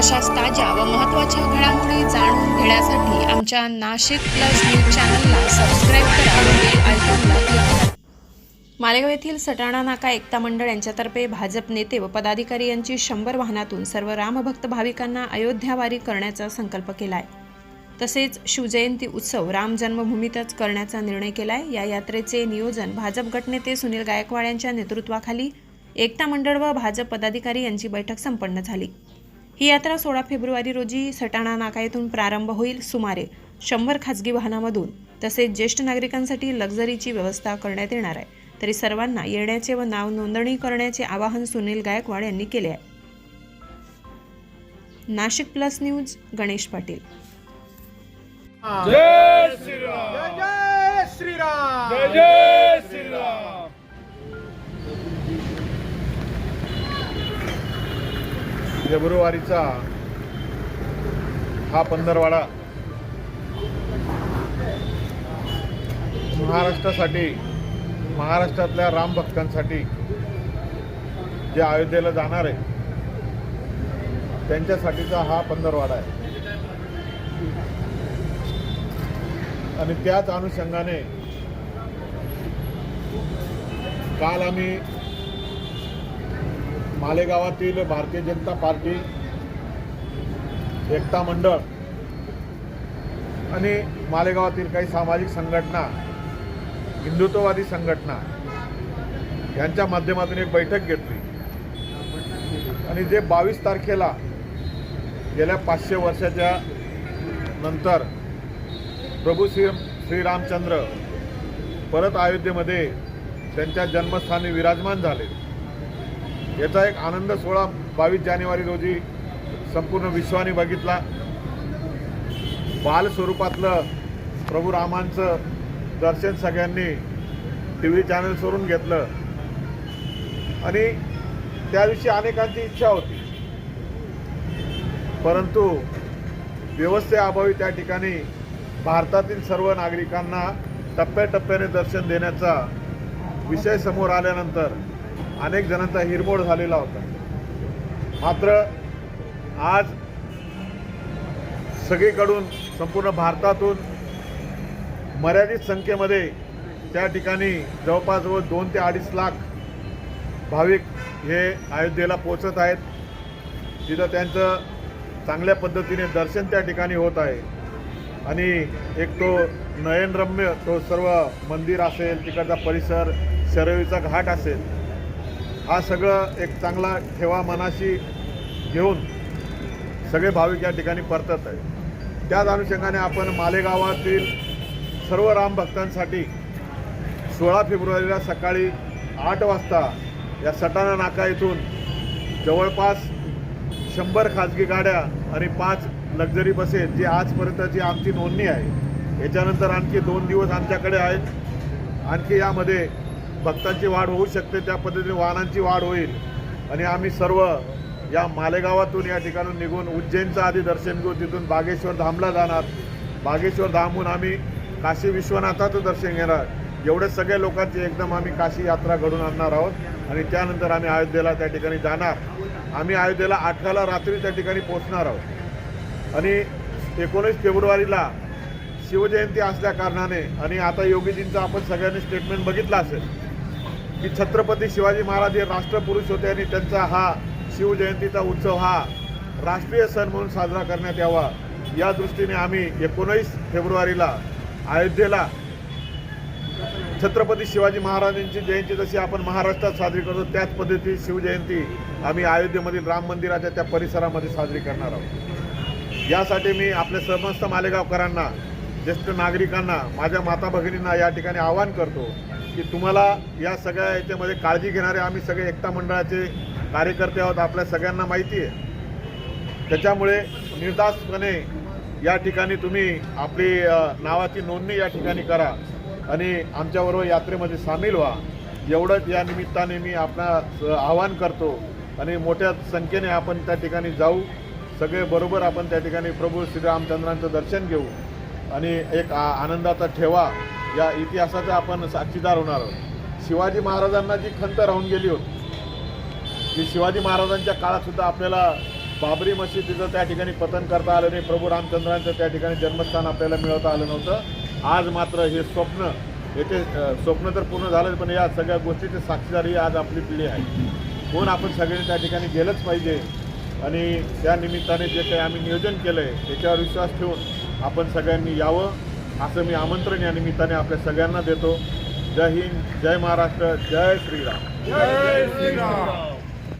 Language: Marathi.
अशाच ताज्या व महत्त्वाच्या घडामोडी जाणून घेण्यासाठी आमच्या नाशिक प्लस न्यूज चॅनलला सबस्क्राईब करा बेल आयकॉनला क्लिक करा. मालेगाव येथील सटाणा नाका एकता मंडळ यांच्यातर्फे भाजप नेते व पदाधिकारी यांची शंभर वाहनातून सर्व रामभक्त भाविकांना अयोध्यावारी करण्याचा संकल्प केलाय. तसेच शिवजयंती उत्सव राम जन्मभूमीतच करण्याचा निर्णय केलाय. या यात्रेचे नियोजन भाजप गटनेते सुनील गायकवाड यांच्या नेतृत्वाखाली एकता मंडळ व भाजप पदाधिकारी यांची बैठक संपन्न झाली. ही यात्रा सोळा फेब्रुवारी रोजी सटाणा नाका येथून प्रारंभ होईल. सुमारे शंभर खाजगी वाहनामधून तसेच ज्येष्ठ नागरिकांसाठी लक्झरीची व्यवस्था करण्यात येणार आहे. तरी सर्वांना येण्याचे व नाव नोंदणी करण्याचे आवाहन सुनील गायकवाड यांनी केले आहे. Nashik plus news Ganesh Patil. जय श्रीराम! जय जय श्रीराम! जय जय श्रीराम फेब्रुवारीचा हा पंधरवाडा महाराष्ट्रासाठी महाराष्ट्रातल्या राम भक्तांसाठी जे अयोध्येला जाणार आहे त्यांच्यासाठीचा हा पंधरवाडा आहे. आणि त्याच अनुषंगाने काल आम्ही मालेगावातील भारतीय जनता पार्टी एकता मंडळ आणि मालेगावातील काही सामाजिक संघटना हिंदुत्ववादी संघटना यांच्या माध्यमातून एक बैठक घेतली. आणि जे बावीस तारखेला गेल्या पाचशे वर्षाच्या नंतर प्रभू श्री श्रीरामचंद्र परत अयोध्येमध्ये त्यांच्या जन्मस्थानी विराजमान झाले. याचा एक आनंद सोहळा बावीस जानेवारी रोजी संपूर्ण विश्वाने बघितला. बालस्वरूपातलं प्रभू रामांचं दर्शन सगळ्यांनी टी व्ही चॅनल्सवरून घेतलं. आणि त्याविषयी अनेकांची इच्छा होती. परंतु व्यवस्थेअभावी त्या ठिकाणी भारतातील सर्व नागरिकांना टप्प्याटप्प्याने दर्शन देण्याचा विषय समोर आल्यानंतर अनेक जणांचा हिरमोड झालेला होता. मात्र आज सगळीकडून संपूर्ण भारतातून मर्यादित संख्येमध्ये त्या ठिकाणी जवळपास जवळ दोन ते अडीच लाख भाविक हे अयोध्येला पोचत आहेत. तिथं त्यांचं चांगल्या पद्धतीने दर्शन त्या ठिकाणी होत आहे. आणि एक तो नयनरम्य तो सर्व मंदिर असेल तिकडचा परिसर शरवीचा घाट असेल हा सगळं एक चांगला ठेवा मनाशी घेऊन सगळे भाविक या ठिकाणी परतत आहे. त्याच अनुषंगाने आपण मालेगावातील सर्व राम भक्तांसाठी सोळा फेब्रुवारीला सकाळी आठ वाजता या सटाणा नाका येथून जवळपास शंभर खाजगी गाड्या आणि पाच लक्झरी बसेस जी आजपर्यंतची आमची नोंदणी आहे याच्यानंतर आणखी दोन दिवस आमच्याकडे आहेत. आणखी यामध्ये भक्तांची वाढ होऊ शकते त्या पद्धतीने वाहनांची वाढ होईल. आणि आम्ही सर्व या मालेगावातून या ठिकाणून निघून उज्जैनचं आधी दर्शन घेऊ तिथून बागेश्वर धामला जाणार. बागेश्वर धामहून आम्ही काशी विश्वनाथाचं दर्शन घेणार. एवढे सगळे लोकांची एकदम आम्ही काशी यात्रा घडून आणणार आहोत. आणि त्यानंतर आम्ही अयोध्येला त्या ठिकाणी जाणार. आम्ही अयोध्येला अठराला रात्री त्या ठिकाणी पोहोचणार आहोत. आणि एकोणीस फेब्रुवारीला शिवजयंती असल्या कारणाने आणि आता योगीजींचं आपण सगळ्यांनी स्टेटमेंट बघितलं असेल की छत्रपती शिवाजी महाराज हे राष्ट्रपुरुष होते आणि त्यांचा हा शिवजयंतीचा उत्सव हा राष्ट्रीय सण म्हणून साजरा करण्यात यावा. या दृष्टीने आम्ही एकोणीस फेब्रुवारीला अयोध्येला छत्रपती शिवाजी महाराजांची जयंती जशी आपण महाराष्ट्रात साजरी करतो त्याच पद्धतीची शिवजयंती आम्ही अयोध्येमधील राम मंदिराच्या त्या परिसरामध्ये साजरी करणार आहोत. यासाठी मी आपल्या समस्त मालेगावकरांना ज्येष्ठ नागरिकांना माझ्या माता भगिनींना या ठिकाणी आवाहन करतो की तुम्हाला या सगळ्या याच्यामध्ये काळजी घेणारे आम्ही सगळे एकता मंडळाचे कार्यकर्ते आहोत आपल्या सगळ्यांना माहिती आहे. त्याच्यामुळे निर्दासपणे या ठिकाणी तुम्ही आपली नावाची नोंदणी या ठिकाणी करा आणि आमच्याबरोबर यात्रेमध्ये सामील व्हा. एवढंच या निमित्ताने मी आपणास आवाहन करतो आणि मोठ्या संख्येने आपण त्या ठिकाणी जाऊ. सगळे बरोबर आपण त्या ठिकाणी प्रभू श्रीरामचंद्रांचं दर्शन घेऊ. आणि एक आ- आनंदाचा ठेवा या इतिहासाचा आपण साक्षीदार होणार आहोत. शिवाजी महाराजांना जी खंत राहून गेली होती की शिवाजी महाराजांच्या काळात सुद्धा आपल्याला बाबरी मशिदीचं त्या ठिकाणी पतन करता आलं नाही प्रभू रामचंद्रांचं त्या ठिकाणी जन्मस्थान आपल्याला मिळवता आलं नव्हतं. आज मात्र हे स्वप्न येथे स्वप्न तर पूर्ण झालं पण या सगळ्या गोष्टीचे साक्षीदारी आज आपली पिढी आहे. कोण आपण सगळ्यांनी त्या ठिकाणी गेलंच पाहिजे. आणि त्या निमित्ताने जे काही आम्ही नियोजन केलं आहे त्याच्यावर विश्वास ठेवून आपण सगळ्यांनी यावं असं मी आमंत्रण या निमित्ताने आपल्या सगळ्यांना देतो. जय हिंद जय महाराष्ट्र जय श्रीराम. जय श्रीराम.